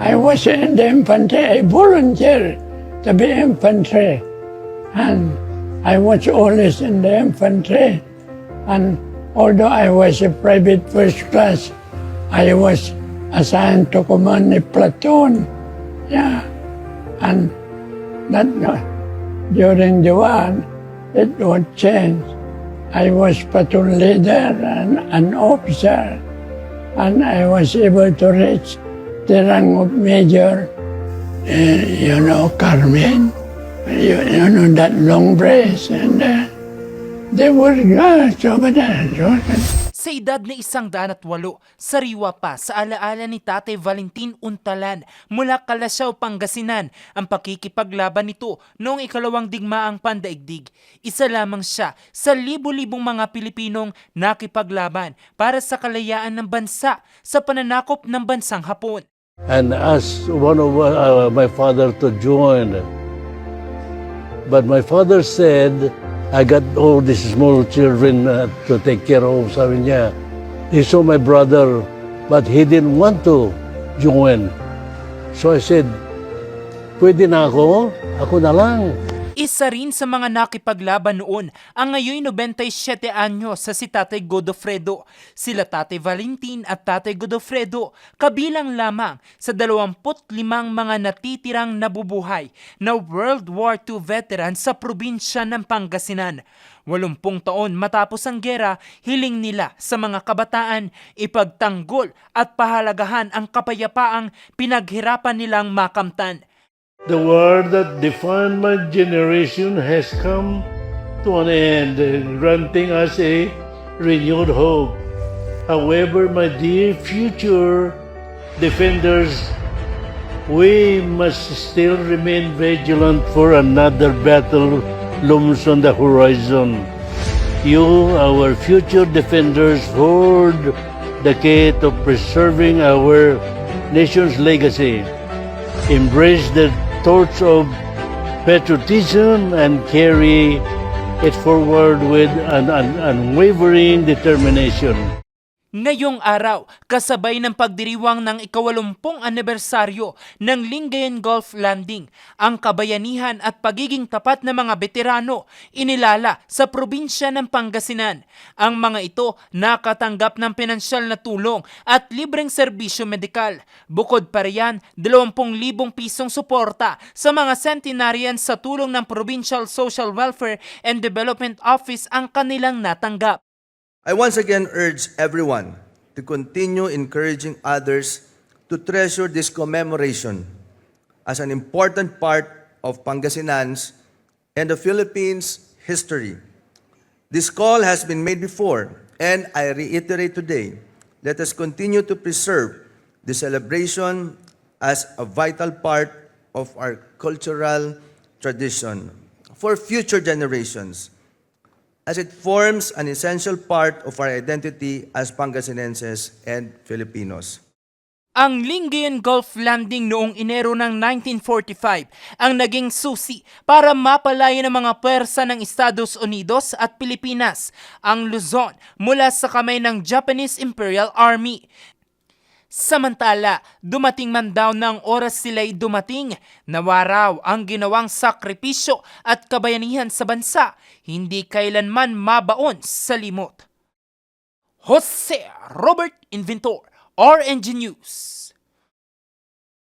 I was in the infantry. I volunteered to be infantry. And I was always in the infantry. And although I was a private first class, I was assigned to command a platoon. Yeah. And that uh, during the war, it would change. I was platoon leader and an officer, and I was able to reach the rank of major. Uh, you know, Carmen, you, you know that long brace, and uh, they were uh, so bad. So bad. Sa edad na isang daan at walo, sariwa pa sa alaala ni Tatay Valentin Untalan mula Kalasyaw, Pangasinan ang pakikipaglaban nito noong ikalawang digmaang pandaigdig. Isa lamang siya sa libo-libong mga Pilipinong nakipaglaban para sa kalayaan ng bansa sa pananakop ng bansang Hapon. And asked one of uh, my father to join. But my father said, I got all these small children uh, to take care of, sabi niya. He saw my brother, but he didn't want to join. So I said, pwede na ako? Ako na lang. Isa rin sa mga nakipaglaban noon ang ngayon 97 anyo sa si Tatay Godofredo. Sila Tatay Valentin at Tatay Godofredo kabilang lamang sa 25 mga natitirang nabubuhay na World War II veteran sa probinsya ng Pangasinan. 80 taon matapos ang gera, hiling nila sa mga kabataan ipagtanggol at pahalagahan ang kapayapaang pinaghirapan nilang makamtan. The war that defined my generation has come to an end, granting us a renewed hope. However, my dear future defenders, we must still remain vigilant for another battle looms on the horizon. You, our future defenders, hold the key to preserving our nation's legacy. Embrace the torch of patriotism and carry it forward with an, an unwavering determination. Ngayong araw, kasabay ng pagdiriwang ng ikawalumpung anibersaryo ng Lingayen Gulf Landing, ang kabayanihan at pagiging tapat ng mga veterano inilala sa probinsya ng Pangasinan. Ang mga ito nakatanggap ng pinansyal na tulong at libreng serbisyo medikal. Bukod pa riyan, 20,000 pisong suporta sa mga centenarian sa tulong ng Provincial Social Welfare and Development Office ang kanilang natanggap. I once again urge everyone to continue encouraging others to treasure this commemoration as an important part of Pangasinan's and the Philippines' history. This call has been made before, and I reiterate today let us continue to preserve the celebration as a vital part of our cultural tradition for future generations as it forms an essential part of our identity as Pangasinenses and Filipinos. Ang Lingayen Gulf Landing noong Enero ng 1945 ang naging susi para mapalaya ng mga pwersa ng Estados Unidos at Pilipinas ang Luzon mula sa kamay ng Japanese Imperial Army. Samantala, dumating man daw ng oras sila'y dumating, nawaraw ang ginawang sakripisyo at kabayanihan sa bansa, hindi kailanman mabaon sa limot. Jose Robert Inventor, RNG News.